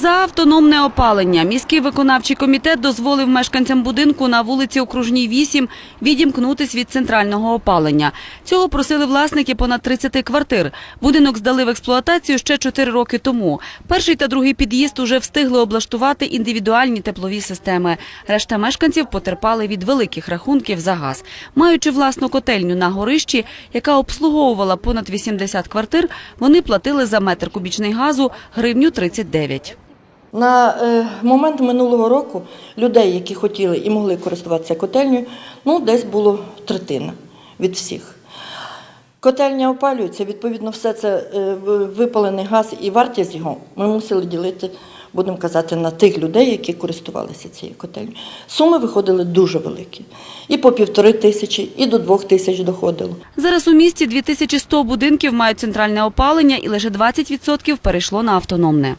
За автономне опалення міський виконавчий комітет дозволив мешканцям будинку на вулиці Окружній 8 відімкнутись від центрального опалення. Цього просили власники понад 30 квартир. Будинок здали в експлуатацію ще 4 роки тому. Перший та другий під'їзд уже встигли облаштувати індивідуальні теплові системи. Решта мешканців потерпали від великих рахунків за газ. Маючи власну котельню на горищі, яка обслуговувала понад 80 квартир, вони платили за метр кубічний газу гривню 39. На е, момент минулого року людей, які хотіли і могли користуватися котельнею, ну десь було третина від всіх. Котельня опалюється, відповідно, все це е, випалений газ і вартість його ми мусили ділити, будемо казати, на тих людей, які користувалися цією котельнею. Суми виходили дуже великі. І по півтори тисячі, і до двох тисяч доходило. Зараз у місті 2100 будинків мають центральне опалення і лише 20% перейшло на автономне.